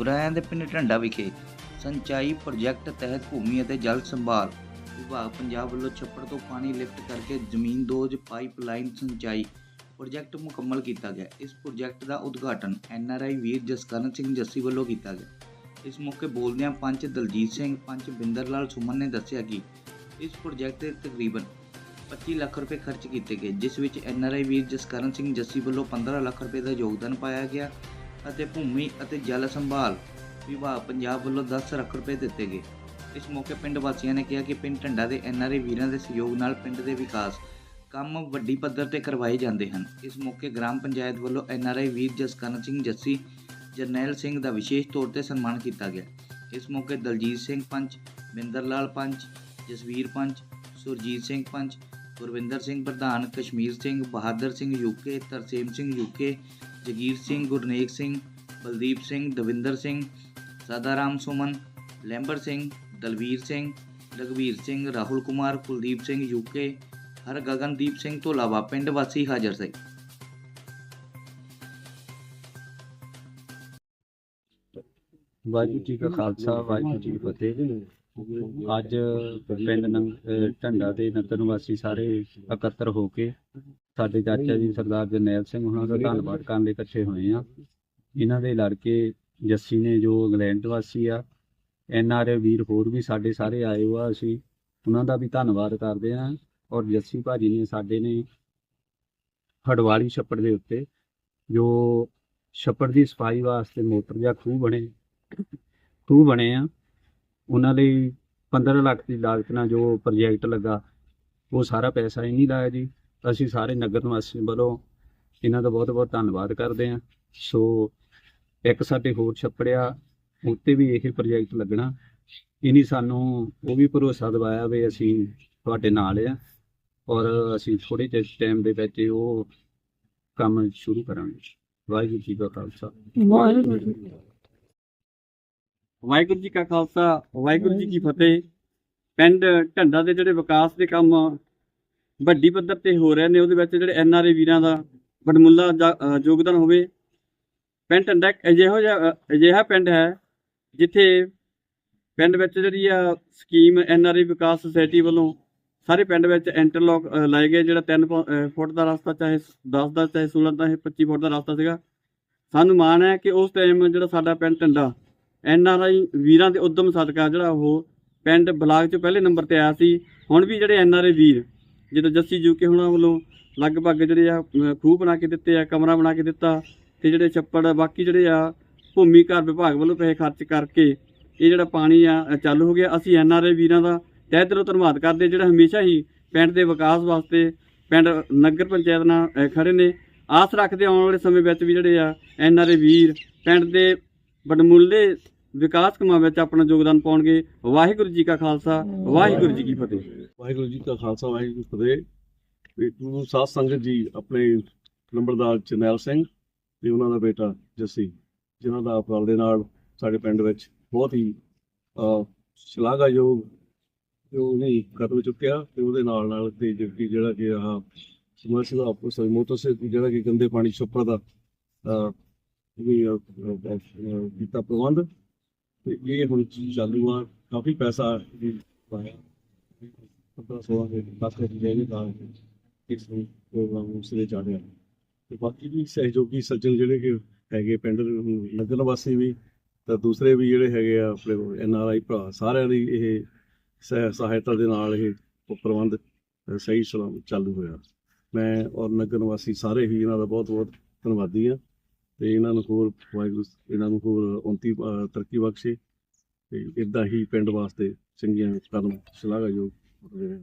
ਗੁਰਾਇਆਂ ਦੇ ਪਿੰਡ ਢੰਡਾ ਵਿਖੇ ਸਿੰਚਾਈ ਪ੍ਰੋਜੈਕਟ ਤਹਿਤ ਭੂਮੀ ਅਤੇ ਜਲ ਸੰਭਾਲ ਵਿਭਾਗ ਪੰਜਾਬ ਵੱਲੋਂ ਛੱਪੜ ਤੋਂ ਪਾਣੀ ਲਿਫਟ ਕਰਕੇ ਜ਼ਮੀਨ ਦੋਜ ਪਾਈਪਲਾਈਨ ਸਿੰਚਾਈ ਪ੍ਰੋਜੈਕਟ ਮੁਕੰਮਲ ਕੀਤਾ ਗਿਆ। ਇਸ ਪ੍ਰੋਜੈਕਟ ਦਾ ਉਦਘਾਟਨ ਐੱਨ ਆਰ ਆਈ ਵੀਰ ਜਸਕਰਨ ਸਿੰਘ ਜੱਸੀ ਵੱਲੋਂ ਕੀਤਾ ਗਿਆ। ਇਸ ਮੌਕੇ ਬੋਲਦਿਆਂ ਪੰਚ ਦਲਜੀਤ ਸਿੰਘ, ਪੰਚ ਬਿੰਦਰ ਲਾਲ ਸੁਮਨ ਨੇ ਦੱਸਿਆ ਕਿ ਇਸ ਪ੍ਰੋਜੈਕਟ ਤੇ ਤਕਰੀਬਨ 25 ਲੱਖ ਰੁਪਏ ਖਰਚ ਕੀਤੇ ਗਏ, ਜਿਸ ਵਿੱਚ ਐੱਨ ਆਰ ਆਈ ਵੀਰ ਜਸਕਰਨ ਸਿੰਘ ਜੱਸੀ ਵੱਲੋਂ 15 ਲੱਖ ਰੁਪਏ ਦਾ ਯੋਗਦਾਨ ਪਾਇਆ ਗਿਆ ਅਤੇ ਭੂਮੀ ਅਤੇ ਜਲ ਸੰਭਾਲ ਵਿਭਾਗ ਪੰਜਾਬ ਵੱਲੋਂ 10 ਲੱਖ ਰੁਪਏ ਦਿੱਤੇ ਗਏ। ਇਸ ਮੌਕੇ ਪਿੰਡ ਵਾਸੀਆਂ ਨੇ ਕਿਹਾ ਕਿ ਪਿੰਡ ਢੰਡਾ ਦੇ ਐਨਆਰਆਈ ਵੀਰਾਂ ਦੇ ਸਹਿਯੋਗ ਨਾਲ ਪਿੰਡ ਦੇ ਵਿਕਾਸ ਕੰਮ ਵੱਡੀ ਪੱਧਰ ਤੇ ਕਰਵਾਏ ਜਾਂਦੇ ਹਨ। ਇਸ ਮੌਕੇ ਗ੍ਰਾਮ ਪੰਚਾਇਤ ਵੱਲੋਂ ਐਨਆਰਆਈ ਵੀਰ ਜਸਕਰਨ ਸਿੰਘ ਜੱਸੀ, ਜਰਨੈਲ ਸਿੰਘ ਦਾ ਵਿਸ਼ੇਸ਼ ਤੌਰ ਤੇ ਸਨਮਾਨ ਕੀਤਾ ਗਿਆ। ਇਸ ਮੌਕੇ ਦਲਜੀਤ ਸਿੰਘ ਪੰਚ ਮਿੰਦਰ ਲਾਲ ਪੰਚ, ਜਸਵੀਰ ਪੰਚ, ਸੁਰਜੀਤ ਸਿੰਘ ਪੰਚ ਗੁਰਵਿੰਦਰ ਸਿੰਘ ਪ੍ਰਧਾਨ, Kashmir Singh, Bahadur Singh UK Tarsem Singh UK Jagir Singh, Gurnek Singh, Baldeep Singh, Davinder Singh, Sadaram Suman, Lamber Singh, Dalvir Singh Ragvir Singh, Rahul Kumar, Kuldeep Singh UK ਹਰ ਗਗਨਦੀਪ ਸਿੰਘ ਤੋਂ ਇਲਾਵਾ ਪਿੰਡ ਵਾਸੀ ਹਾਜ਼ਰ ਸੀ। ਵਾਹਿਗੁਰੂ ਜੀ ਕਾ ਖਾਲਸਾ, ਵਾਹਿਗੁਰੂ ਜੀ ਕੀ ਫਤਿਹ। ਅੱਜ ਪਿੰਡ ਨੰਗ ਅਹ ਢੰਡਾ ਦੇ ਨਗਰ ਨਿਵਾਸੀ ਸਾਰੇ ਇਕੱਤਰ ਹੋ ਕੇ ਸਾਡੇ ਚਾਚਾ ਜੀ ਸਰਦਾਰ ਜਰਨੈਲ ਸਿੰਘ ਉਹਨਾਂ ਦਾ ਧੰਨਵਾਦ ਕਰਨ ਲਈ ਇਕੱਠੇ ਹੋਏ ਆ ਇਹਨਾਂ ਦੇ ਲੜਕੇ ਜੱਸੀ ਨੇ, ਜੋ ਇੰਗਲੈਂਡ ਵਾਸੀ ਆ, ਐਨ ਆਰ ਵੀਰ ਹੋਰ ਵੀ ਸਾਡੇ ਸਾਰੇ ਆਏ ਹੋਆ ਅਸੀਂ ਉਹਨਾਂ ਦਾ ਵੀ ਧੰਨਵਾਦ ਕਰਦੇ ਆ ਔਰ ਜੱਸੀ ਭਾਜੀ ਨੇ ਸਾਡੇ ਨੇ ਹੜਵਾਲੀ ਛੱਪੜ ਦੇ ਉੱਤੇ, ਜੋ ਛੱਪੜ ਦੀ ਸਫ਼ਾਈ ਵਾਸਤੇ ਮੋਟਰ ਜਾਂ ਖੂਹ ਬਣੇ ਖੂਹ ਬਣੇ ਆ। ਉਹਨਾਂ ਲਈ 15 ਲੱਖ ਦੀ ਲਾਗਤ ਨਾਲ ਜੋ ਪ੍ਰੋਜੈਕਟ ਲੱਗਾ, ਉਹ ਸਾਰਾ ਪੈਸਾ ਹੀ ਦਾ ਲਾਇਆ ਜੀ। ਅਸੀਂ ਸਾਰੇ ਨਗਰ ਨਿਵਾਸੀਆਂ ਵੱਲੋਂ ਇਹਨਾਂ ਦਾ ਬਹੁਤ ਬਹੁਤ ਧੰਨਵਾਦ ਕਰਦੇ ਹਾਂ। ਸੋ ਇੱਕ ਸਾਡੇ ਹੋਰ ਛੱਪੜਿਆ, ਉੱਤੇ ਵੀ ਇਹ ਪ੍ਰੋਜੈਕਟ ਲੱਗਣਾ। ਇਨੀ ਸਾਨੂੰ ਉਹ ਵੀ ਭਰੋਸਾ ਦਿਵਾਇਆ ਵੀ ਅਸੀਂ ਤੁਹਾਡੇ ਨਾਲ ਆ ਔਰ ਅਸੀਂ ਥੋੜੇ ਜਿਹੇ ਟਾਈਮ ਦੇ ਵਿੱਚ ਉਹ ਕੰਮ ਸ਼ੁਰੂ ਕਰਾਂਗੇ। ਵਾਹਿਗੁਰੂ ਜੀ ਕਾ ਖਾਲਸਾ। ਵਾਹਿਗੁਰੂ ਜੀ ਕਾ ਖਾਲਸਾ ਵਾਹਿਗੁਰੂ ਜੀ ਕੀ ਫਤਿਹ। ਪਿੰਡ ਢੰਡਾ ਦੇ ਜਿਹੜੇ ਵਿਕਾਸ ਦੇ ਕੰਮ ਵੱਡੀ ਪੱਧਰ ਤੇ ਹੋ ਰਹੇ ਨੇ ਉਹਦੇ ਵਿੱਚ ਜਿਹੜੇ ਐਨ ਆਰ ਆਈ ਵੀਰਾਂ ਦਾ ਅਹ ਯੋਗਦਾਨ ਹੋਵੇ। ਪਿੰਡ ਢੰਡਾ ਇੱਕ ਅਜਿਹੋ ਅਜਿਹਾ ਪਿੰਡ ਹੈ ਜਿੱਥੇ ਪਿੰਡ ਵਿੱਚ ਜਿਹੜੀ ਆ scheme N R I Vikas society ਵੱਲੋਂ ਸਾਰੇ ਪਿੰਡ ਵਿੱਚ ਇੰਟਰਲੌਕ ਲਾਏ ਗਏ ਜਿਹੜਾ 3 ਫੁੱਟ ਦਾ ਰਸਤਾ ਚਾਹੇ 10 ਦਾ ਚਾਹੇ 16 ਦਾ ਚਾਹੇ 25 ਫੁੱਟ ਦਾ ਰਸਤਾ ਸੀਗਾ। ਸਾਨੂੰ ਮਾਣ ਹੈ ਕਿ ਉਸ ਟਾਈਮ ਜਿਹੜਾ ਸਾਡਾ ਪਿੰਡ ਢੰਡਾ ਐਨ ਆਰ ਆਈ ਵੀਰਾਂ ਦੇ ਉਦਮ ਸਦਕਾ ਜਿਹੜਾ ਉਹ ਪਿੰਡ ਬਲਾਕ 'ਚ ਪਹਿਲੇ ਨੰਬਰ ਤੇ ਆਇਆ ਸੀ। ਹੁਣ ਵੀ ਜਿਹੜੇ ਐਨ ਆਰ ਆਈ ਵੀਰ ਜਿੱਦਾਂ ਜੱਸੀ ਜੂਕੇ ਹੁਣਾਂ ਵੱਲੋਂ ਲਗਭਗ ਜਿਹੜੇ ਆ ਖੂਹ ਬਣਾ ਕੇ ਦਿੱਤੇ ਆ ਕਮਰਾ ਬਣਾ ਕੇ ਦਿੱਤਾ ਤੇ ਜਿਹੜੇ ਛੱਪੜ ਬਾਕੀ ਜਿਹੜੇ ਆ ਭੂਮੀ ਘਰ ਵਿਭਾਗ ਵੱਲੋਂ ਪੈਸੇ ਖਰਚ ਕਰਕੇ ਇਹ ਜਿਹੜਾ ਪਾਣੀ ਆ ਚਾਲੂ ਹੋ ਗਿਆ। ਅਸੀਂ ਐਨ ਆਰ ਆਈ ਵੀਰਾਂ ਦਾ ਤਹਿ ਦਿਲੋਂ ਧੰਨਵਾਦ ਕਰਦੇ ਜਿਹੜਾ ਹਮੇਸ਼ਾ ਹੀ ਪਿੰਡ ਦੇ ਵਿਕਾਸ ਵਾਸਤੇ ਪਿੰਡ ਨਗਰ ਪੰਚਾਇਤ ਨਾਲ ਅ, ਖੜੇ ਨੇ। ਆਸ ਰੱਖਦੇ ਆਉਣ ਵਾਲੇ ਸਮੇਂ ਵਿੱਚ ਵੀ ਜਿਹੜੇ ਆ ਐਨ ਆਰ ਆਈ ਵੀਰ ਪਿੰਡ ਦੇ ਬਡਮੁੱਲੇ ਵਿਕਾਸ ਕੰਮਾਂ ਵਿੱਚ ਆਪਣਾ ਯੋਗਦਾਨ ਪਾਉਣਗੇ। ਵਾਹਿਗੁਰੂ ਜੀ ਕਾ ਖਾਲਸਾ ਵਾਹਿਗੁਰੂ ਜੀ ਕੀ ਫਤਿਹ। ਵਾਹਿਗੁਰੂ ਜੀ ਕਾ ਖਾਲਸਾ ਵਾਹਿਗੁਰੂ ਜੀ ਕੀ ਫਤਿਹ। ਤੇ ਗੁਰੂ ਸਾਧ ਸੰਗਤ ਜੀ ਆਪਣੇ ਨੰਬਰਦਾਰ ਜਰਨੈਲ ਸਿੰਘ ਤੇ ਉਹਨਾਂ ਦਾ ਬੇਟਾ ਜੱਸੀ ਜਿਨ੍ਹਾਂ ਦਾ ਅਪਰਾਲ ਦੇ ਨਾਲ ਸਾਡੇ ਪਿੰਡ ਵਿੱਚ ਬਹੁਤ ਹੀ ਸ਼ਲਾਘਾਯੋਗ ਜੋ ਨਹੀਂ ਕਦਮ ਚੁੱਕਿਆ ਤੇ ਉਹਦੇ ਨਾਲ ਨਾਲ ਤੇ ਜਿਹੜੀ ਜਿਹੜਾ ਕਿ ਆਹ ਸਮਰਸੀਬਲ ਆਪਕੋ ਸਹੀ ਮੋਟਰ ਸੇ ਜਿਹੜਾ ਕਿ ਗੰਦੇ ਪਾਣੀ ਛੱਪੜ ਦਾ ਵੀ ਕੀਤਾ ਪ੍ਰਬੰਧ ਤੇ ਇਹ ਹੁਣ ਚਾਲੂ ਆ, ਕਾਫੀ ਪੈਸਾ ਵੀ ਪਾਇਆ ਪੰਦਰਾਂ ਸੋਲਾਂ ਦੇ ਜਿਹੜੇ ਦਾ ਇਸ ਨੂੰ ਪ੍ਰੋਗਰਾਮ ਨੂੰ ਸਿਰੇ ਚਾੜਿਆ। ਤੇ ਬਾਕੀ ਵੀ ਸਹਿਯੋਗੀ ਸੱਜਣ ਜਿਹੜੇ ਕਿ ਹੈਗੇ ਪਿੰਡ ਨਗਰ ਵਾਸੀ ਵੀ, ਤਾਂ ਦੂਸਰੇ ਵੀ ਜਿਹੜੇ ਹੈਗੇ ਆ ਆਪਣੇ ਐਨ ਆਰ ਆਈ ਭਰਾ, ਸਾਰਿਆਂ ਦੀ ਇਹ ਸਹਾਇ- ਸਹਾਇਤਾ ਦੇ ਨਾਲ ਇਹ ਪ੍ਰਬੰਧ ਸਹੀ ਸਲਾਮ ਚਾਲੂ ਹੋਇਆ। ਮੈਂ ਔਰ ਨਗਰ ਨਿਵਾਸੀ ਸਾਰੇ ਹੀ ਇਹਨਾਂ ਦਾ ਬਹੁਤ ਬਹੁਤ ਧੰਨਵਾਦੀ ਆ ਤੇ ਇਹਨਾਂ ਨੂੰ ਹੋਰ ਵਾਹਿਗੁਰੂ ਇਹਨਾਂ ਨੂੰ ਹੋਰ ਉੱਨਤੀ ਤਰੱਕੀ ਬਖਸ਼ੇ ਤੇ ਇਦਾਂ ਹੀ ਪਿੰਡ ਵਾਸਤੇ ਚੰਗੀਆਂ ਕਦਮ ਸ਼ਲਾਘਾਯੋਗ ਰਹੇ